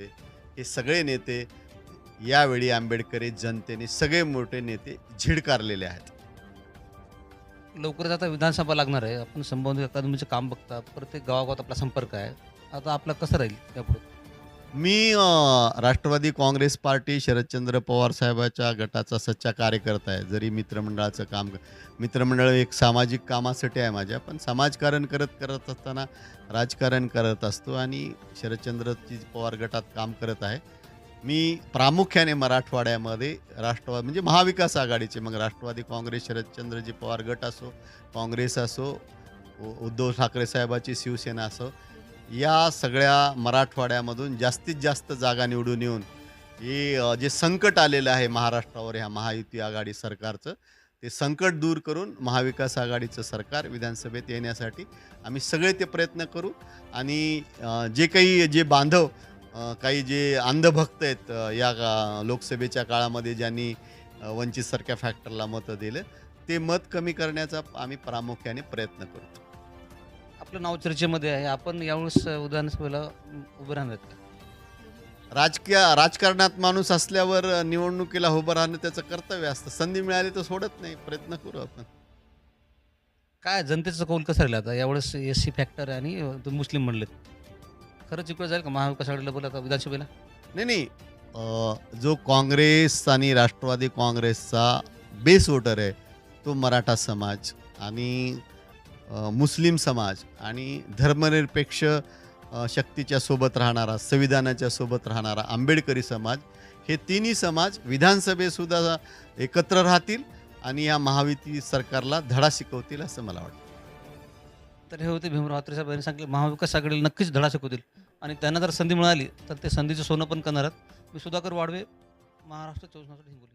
हे सगळे नेते यावेळी आंबेडकरी जनतेने सगळे मोठे नेते झिडकारलेले आहेत. लवकरच आता विधानसभा लागणार आहे. आपण संबंधित अकादमीचं काम बघता प्रत्येक गावागावात आपला संपर्क आहे. आता आपला कसं राहील त्यापुढे मी राष्ट्रवादी काँग्रेस पार्टी शरदचंद्र पवार साहेबाच्या गटाचा सच्चा कार्यकर्ता आहे. जरी मित्रमंडळाचं काम मित्रमंडळ एक सामाजिक कामासाठी आहे माझ्या पण समाजकारण करत करत असताना राजकारण करत असतो आणि शरदचंद्रजी पवार गटात काम करत आहे. मी प्रामुख्याने मराठवाड्यामध्ये राष्ट्रवाद म्हणजे महाविकास आघाडीचे मग राष्ट्रवादी काँग्रेस शरदचंद्रजी पवार गट असो काँग्रेस असो उद्धव ठाकरे साहेबाची शिवसेना असो या सगळ्या मराठवाड्यामधून जास्तीत जास्त जागा निवडून येऊन हे जे संकट आलेलं आहे महाराष्ट्रावर ह्या महायुती आघाडी सरकारचं ते संकट दूर करून महाविकास आघाडीचं सरकार विधानसभेत येण्यासाठी आम्ही सगळे ते प्रयत्न करू. आणि जे काही जे बांधव काही जे अंधभक्त आहेत या का- लोकसभेच्या काळामध्ये ज्यांनी वंचित वंचितसारख्या फॅक्टरला मतं दिलं ते मत कमी करण्याचा आम्ही प्रामुख्याने प्रयत्न करतो आपलं नाव चर्चेमध्ये आहे. आपण यावेळेस विधानसभेला उभे राहणार आहेत का? राजकीय राजकारणात माणूस असल्यावर निवडणुकीला उभं राहणं त्याचं कर्तव्य असतं. संधी मिळाली तर सोडत नाही. प्रयत्न करू आपण. काय जनतेचं कौल कसं राहील आता? यावेळेस एस सी फॅक्टर आणि तुम्ही मुस्लिम म्हणलेत. खरंच इकडे जाईल का? महाविकास आघाडीला बोला आता विधानसभेला? नाही नाही. अं, जो काँग्रेस आणि राष्ट्रवादी काँग्रेसचा बेस वोटर आहे तो मराठा समाज. आणि मुस्लिम समाज आणि धर्मनिरपेक्ष शक्तीच्या सोबत राहणारा संविधानाच्या सोबत राहणारा आंबेडकरी समाज हे तिन्ही समाज विधानसभेसुद्धा एकत्र राहतील आणि या महायुती सरकारला धडा शिकवतील असं मला वाटतं. तर हे होते भीमराव आत्रे साहेब यांनी सांगितले महाविकास आघाडीला नक्कीच धडा शिकवतील. आणि त्यांना जर संधी मिळाली तर ते संधीचं सोनं पण करणार आहेत. मी सुधाकर वाडवे महाराष्ट्र चोवीस हिंगोली.